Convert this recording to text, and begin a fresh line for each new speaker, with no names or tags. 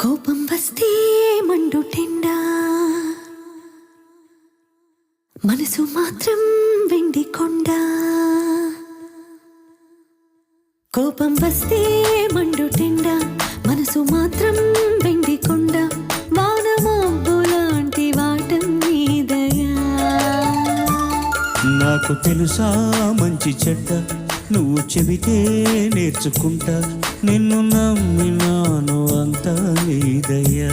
కోపం వస్తే మండుటెండా? మనసు మాత్రం వెండి కొండ? కోపం వస్తే మండుటెండా? మనసు మాత్రం వెండి కొండ? వానమాంబు వాటం మీదయా?
నాకు తెలుసా మంచి చెడ్డ? నువ్వు చెబితే నేర్చుకుంటా. నిన్ను నమ్మినాను వేదయా